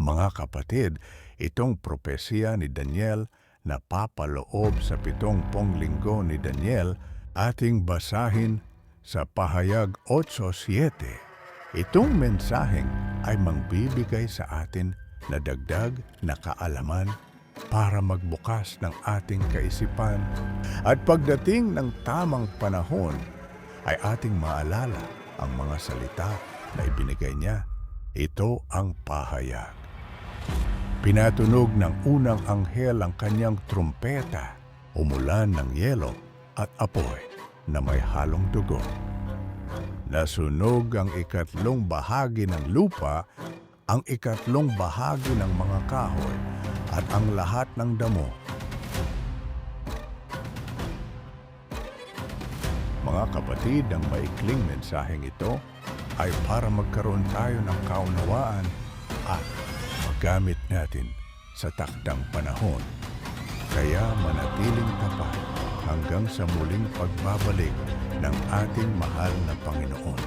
Mga kapatid, itong propesya ni Daniel na papaloob sa pitong pong linggo ni Daniel ating basahin sa pahayag 8.7. Itong mensaheng ay mangbibigay sa atin na dagdag na kaalaman para magbukas ng ating kaisipan at pagdating ng tamang panahon ay ating maalala ang mga salita na ibinigay niya. Ito ang pahayag. Pinatunog ng unang anghel ang kanyang trumpeta, umulan ng yelo at apoy na may halong dugo. Nasunog ang ikatlong bahagi ng lupa, ang ikatlong bahagi ng mga kahoy at ang lahat ng damo. Mga kapatid, ang maikling mensaheng ito ay para magkaroon tayo ng kaunawaan at magamit natin sa takdang panahon. Kaya manatiling tapat hanggang sa muling pagbabalik ng ating mahal na Panginoon.